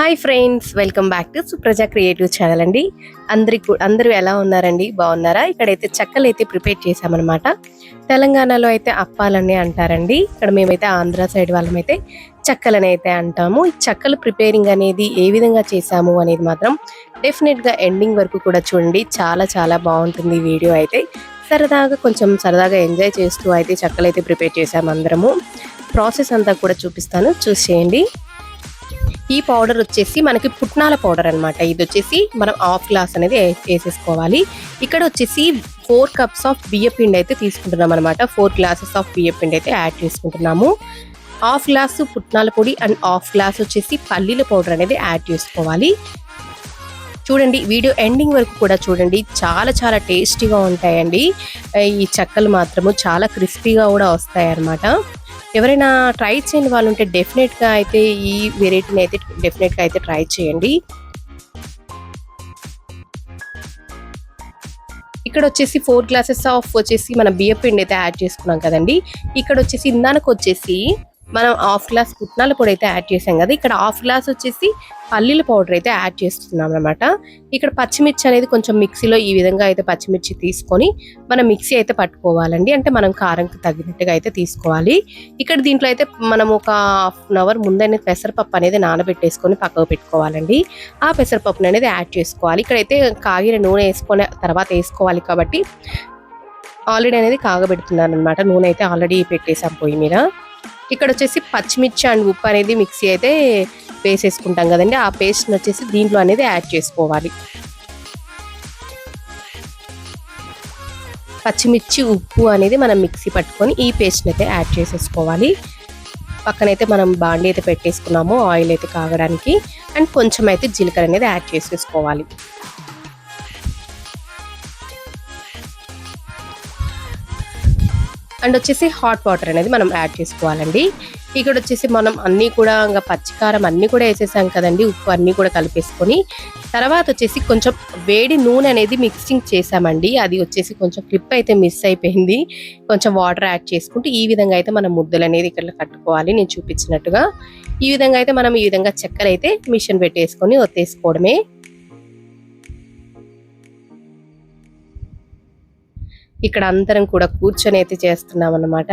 Hi friends welcome back to Supraja creative channel అండి. అందరికి అందరూ ఎలా ఉన్నారండి? బాగున్నారా? ఇక్కడైతే చెక్కలు అయితే ప్రిపేర్ చేసామన్నమాట తెలంగాణలో అయితే అప్పాలని అంటారండి. ఇక్కడ మేమైతే ఆంధ్ర సైడ్ వాళ్ళమైతే చెక్కలని అయితే అంటాము. ఈ చెక్కలు ప్రిపేరింగ్ అనేది ఏ విధంగా చేసాము అనేది మాత్రం డెఫినెట్గా ఎండింగ్ వరకు కూడా చూడండి. చాలా చాలా బాగుంటుంది వీడియో అయితే. సరదాగా కొంచెం సరదాగా ఎంజాయ్ చేస్తూ అయితే చెక్కలు అయితే ప్రిపేర్ చేసాము అందరము. ప్రాసెస్ అంతా కూడా చూపిస్తాను. చూసేయండి. ఈ పౌడర్ వచ్చేసి మనకి పుట్నాల పౌడర్ అన్నమాట. ఇది వచ్చేసి మనం హాఫ్ గ్లాస్ అనేది వేసేసుకోవాలి. ఇక్కడ వచ్చేసి ఫోర్ కప్స్ ఆఫ్ బియ్య పిండి అయితే తీసుకుంటున్నాం అనమాట ఫోర్ గ్లాసెస్ ఆఫ్ బియ్య పిండి అయితే యాడ్ చేసుకుంటున్నాము. హాఫ్ గ్లాసు పుట్నాల పొడి అండ్ హాఫ్ గ్లాస్ వచ్చేసి పల్లీల పౌడర్ అనేది యాడ్ చేసుకోవాలి. చూడండి వీడియో ఎండింగ్ వరకు కూడా చూడండి. చాలా చాలా టేస్టీగా ఉంటాయండి. ఈ చెక్కలు మాత్రము చాలా క్రిస్పీగా కూడా వస్తాయి అన్నమాట ఎవరైనా ట్రై చేయని వాళ్ళు ఉంటే డెఫినెట్గా అయితే ఈ వెరైటీని అయితే డెఫినెట్గా అయితే ట్రై చేయండి. ఇక్కడ వచ్చేసి ఫోర్ గ్లాసెస్ ఆఫ్ వచ్చేసి మన బియ్య పిండి అయితే యాడ్ చేసుకున్నాం కదండి. ఇక్కడ వచ్చేసి ఇందానికి వచ్చేసి మనం హాఫ్ గ్లాస్ పుట్నాల పొడి అయితే యాడ్ చేసాం కదా ఇక్కడ హాఫ్ గ్లాస్ వచ్చేసి పల్లీల పౌడర్ అయితే యాడ్ చేస్తున్నాం అనమాట ఇక్కడ పచ్చిమిర్చి అనేది కొంచెం మిక్సీలో ఈ విధంగా అయితే పచ్చిమిర్చి తీసుకొని మనం మిక్సీ అయితే పట్టుకోవాలండి. అంటే మనం కారంకి తగినట్టుగా అయితే తీసుకోవాలి. ఇక్కడ దీంట్లో అయితే మనం ఒక హాఫ్ అన్ అవర్ ముందనే పెసరపప్పు అనేది నానబెట్టేసుకొని పక్కకు పెట్టుకోవాలండి. ఆ పెసరపప్పుని అనేది యాడ్ చేసుకోవాలి. ఇక్కడైతే కాగిన నూనె వేసుకునే తర్వాత వేసుకోవాలి కాబట్టి ఆల్రెడీ అనేది కాగబెడుతున్నాను అనమాట నూనె అయితే ఆల్రెడీ పెట్టేసాం పొయ్యి మీద. ఇక్కడ వచ్చేసి పచ్చిమిర్చి అండ్ ఉప్పు అనేది మిక్సీ అయితే వేసేసుకుంటాం కదండి. ఆ పేస్ట్ వచ్చేసి దీంట్లో అనేది యాడ్ చేసుకోవాలి. పచ్చిమిర్చి ఉప్పు అనేది మనం మిక్సీ పట్టుకొని ఈ పేస్ట్ అయితే యాడ్ చేసేసుకోవాలి. పక్కనైతే మనం బాండి అయితే పెట్టేసుకున్నాము ఆయిల్ అయితే కాగడానికి. అండ్ కొంచెం అయితే జీలకర్ర అనేది యాడ్ చేసేసుకోవాలి. అండ్ వచ్చేసి హాట్ వాటర్ అనేది మనం యాడ్ చేసుకోవాలండి. ఇక్కడ వచ్చేసి మనం అన్నీ కూడా ఇంకా పచ్చికారం అన్నీ కూడా వేసేసాం కదండి ఉప్పు అన్నీ కూడా కలిపేసుకొని. తర్వాత వచ్చేసి కొంచెం వేడి నూనె అనేది మిక్సింగ్ చేసామండి. అది వచ్చేసి కొంచెం క్లిప్ అయితే మిస్ అయిపోయింది. కొంచెం వాటర్ యాడ్ చేసుకుంటూ ఈ విధంగా అయితే మనం ముద్దలు అనేది ఇక్కడ కట్టుకోవాలి. నేను చూపించినట్టుగా ఈ విధంగా అయితే మనం ఈ విధంగా చక్కెర అయితే మిషన్ పెట్టేసుకొని ఒత్తేసుకోవడమే. ఇక్కడ అందరం కూడా కూర్చొని అయితే చేస్తున్నాం అన్నమాట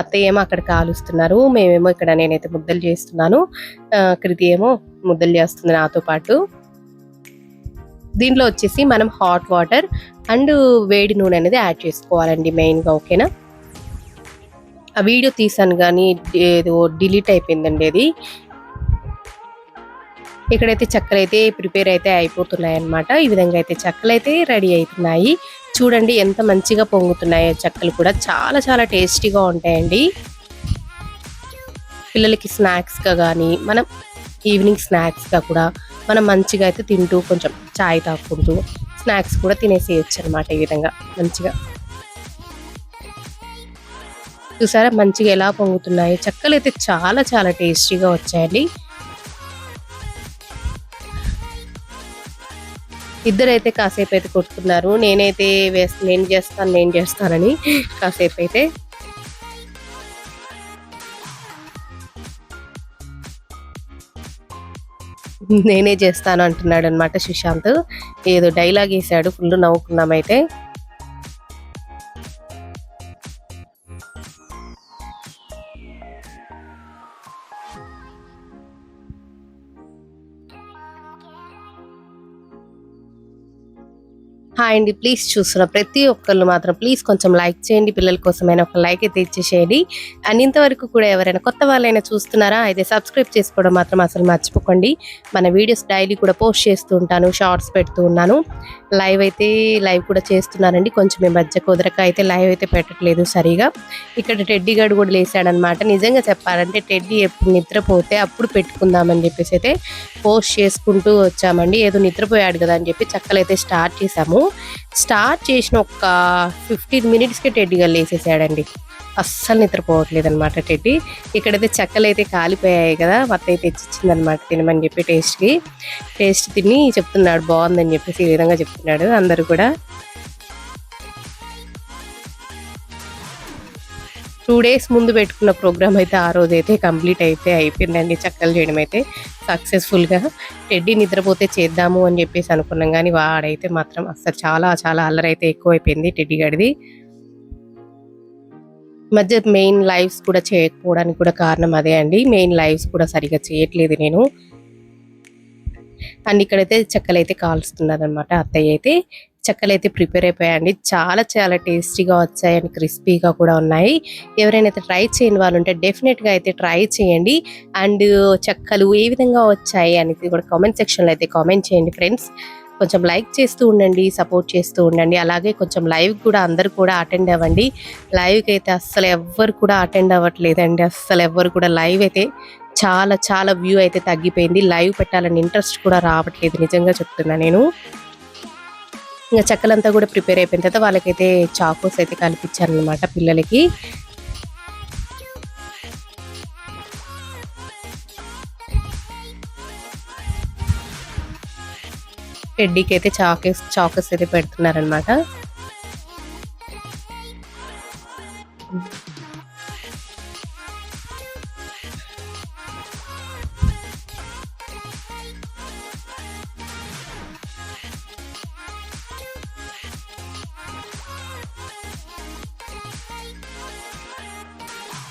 అత్తయ్య ఏమో అక్కడ కాలుస్తున్నారు మేమేమో ఇక్కడ నేనైతే ముద్దలు చేస్తున్నాను. కృతి ఏమో ముద్దలు చేస్తుంది నాతో పాటు. దీంట్లో వచ్చేసి మనం హాట్ వాటర్ అండ్ వేడి నూనె అనేది యాడ్ చేసుకోవాలండి మెయిన్గా ఓకేనా? ఆ వీడియో తీసాను కానీ ఏదో డిలీట్ అయిపోయిందండి అది. ఇక్కడైతే చక్కలు అయితే ప్రిపేర్ అయితే అయిపోతున్నాయి అన్నమాట ఈ విధంగా అయితే చక్కలు అయితే రెడీ అవుతున్నాయి చూడండి ఎంత మంచిగా పొంగుతున్నాయో చక్కలు కూడా. చాలా చాలా టేస్టీగా ఉంటాయండి. పిల్లలకి స్నాక్స్గా కానీ మనం ఈవినింగ్ స్నాక్స్గా కూడా మనం మంచిగా అయితే తింటూ కొంచెం చాయ్ తాకుంటూ స్నాక్స్ కూడా తినేసేయచ్చు అనమాట ఈ విధంగా మంచిగా. చూసారా మంచిగా ఎలా పొంగుతున్నాయి. చక్కలు అయితే చాలా చాలా టేస్టీగా వచ్చాయండి. ఇద్దరైతే కాసేపు అయితే కొట్టుకున్నారు. నేనైతే వేస్ నేను చేస్తాను నేను చేస్తానని కాసేపు అయితే. నేనే చేస్తాను అంటున్నాడు అనమాట సుశాంత్. ఏదో డైలాగ్ వేసాడు ఫుల్ నవ్వుకున్నామైతే హాయ్ అండి ప్లీజ్ చూస్తున్న ప్రతి ఒక్కళ్ళు మాత్రం ప్లీజ్ కొంచెం లైక్ చేయండి పిల్లల కోసమైనా ఒక లైక్ అయితే ఇచ్చేసేయండి. అండ్ ఇంతవరకు కూడా ఎవరైనా కొత్త వాళ్ళైనా చూస్తున్నారా అయితే సబ్స్క్రైబ్ చేసుకోవడం మాత్రం అసలు మర్చిపోకండి. మన వీడియోస్ డైలీ కూడా పోస్ట్ చేస్తూ ఉంటాను షార్ట్స్ పెడుతూ ఉన్నాను. లైవ్ అయితే లైవ్ కూడా చేస్తున్నానండి. కొంచెం ఈ మధ్య కుదరక అయితే లైవ్ అయితే పెట్టట్లేదు సరిగా. ఇక్కడ టెడ్డీ గడు కూడా లేసాడనమాట. నిజంగా చెప్పాలంటే టెడ్డీ ఎప్పుడు నిద్రపోతే అప్పుడు పెట్టుకుందామని చెప్పేసి అయితే పోస్ట్ చేసుకుంటూ వచ్చామండి. ఏదో నిద్రపోయాడు కదా అని చెప్పి చక్కలైతే స్టార్ట్ చేసాము స్టార్ట్ చేసిన ఒక ఫిఫ్టీన్ మినిట్స్కి టెడ్డీగా లేసేసాడండి. అస్సలు నిద్రపోవట్లేదు అనమాట టెడ్డీ. ఇక్కడైతే చెక్కలు అయితే కాలిపోయాయి కదా మత్త అయితే తెచ్చిచ్చింది అనమాట తినమని చెప్పి టేస్ట్కి. టేస్ట్ తిని చెప్తున్నాడు బాగుందని చెప్పేసి ఈ విధంగా చెప్తున్నాడు అందరూ కూడా. టూ డేస్ ముందు పెట్టుకున్న ప్రోగ్రామ్ అయితే ఆ రోజు అయితే కంప్లీట్ అయితే అయిపోయిందండి. చక్కలు చేయడం అయితే సక్సెస్ఫుల్గా. టెడ్డీ నిద్రపోతే చేద్దాము అని చెప్పేసి అనుకున్నాం కానీ వాడైతే మాత్రం అసలు చాలా చాలా అల్లరి అయితే ఎక్కువైపోయింది టెడ్డీ గడిది. మధ్య మెయిన్ లైవ్స్ కూడా చేయకపోవడానికి కూడా కారణం అదే అండి. మెయిన్ లైవ్స్ కూడా సరిగా చేయట్లేదు నేను. అండ్ ఇక్కడైతే చెక్కలు అయితే కాలుస్తున్నారు అత్తయ్య అయితే. చెక్కలు అయితే ప్రిపేర్ అయిపోయాయండి. చాలా చాలా టేస్టీగా వచ్చాయి అండ్ క్రిస్పీగా కూడా ఉన్నాయి. ఎవరైనా అయితే ట్రై చేయని వాళ్ళు ఉంటే డెఫినెట్గా అయితే ట్రై చేయండి. అండ్ చెక్కలు ఏ విధంగా వచ్చాయి అనేది కూడా కామెంట్ సెక్షన్లో అయితే కామెంట్ చేయండి ఫ్రెండ్స్. కొంచెం లైక్ చేస్తూ ఉండండి సపోర్ట్ చేస్తూ ఉండండి. అలాగే కొంచెం లైవ్ కూడా అందరు కూడా అటెండ్ అవ్వండి. లైవ్కి అయితే అస్సలు ఎవ్వరు కూడా అటెండ్ అవ్వట్లేదండి. అస్సలు ఎవ్వరు కూడా లైవ్ అయితే చాలా చాలా వ్యూ అయితే తగ్గిపోయింది. లైవ్ పెట్టాలని ఇంట్రెస్ట్ కూడా రావట్లేదు. నిజంగా చెప్తున్నా నేను. ఇంకా చెక్కలంతా కూడా ప్రిపేర్ అయిపోయిన తర్వాత వాళ్ళకైతే చాకోస్ అయితే కల్పించాను అనమాట పిల్లలకి. టెడ్డీకి అయితే చాకేస్ చాకోస్ అయితే పెడుతున్నారనమాట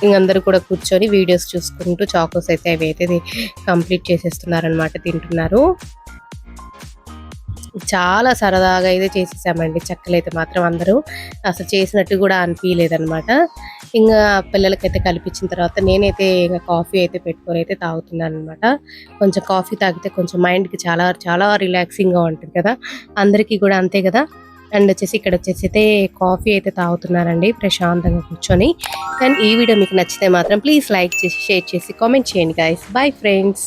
ఇంకందరూ కూడా కూర్చొని వీడియోస్ చూసుకుంటూ చాకోస్ అయితే అవి అయితే కంప్లీట్ చేసేస్తున్నారనమాట తింటున్నారు. చాలా సరదాగా అయితే చేసేసామండి చెక్కలు అయితే మాత్రం అందరూ అసలు చేసినట్టు కూడా అనిపించలేదనమాట ఇంకా పిల్లలకైతే కల్పించిన తర్వాత నేనైతే ఇంకా కాఫీ అయితే పెట్టుకొని అయితే తాగుతున్నాను అనమాట కొంచెం కాఫీ తాగితే కొంచెం మైండ్కి చాలా చాలా రిలాక్సింగ్గా ఉంటుంది కదా. అందరికీ కూడా అంతే కదా. అండ్ వచ్చేసి ఇక్కడ వచ్చేసి అయితే కాఫీ అయితే తాగుతున్నారండి ప్రశాంతంగా కూర్చొని. అండ్ ఈ వీడియో మీకు నచ్చితే మాత్రం ప్లీజ్ లైక్ చేసి షేర్ చేసి కామెంట్ చేయండి గాయస్ బాయ్ ఫ్రెండ్స్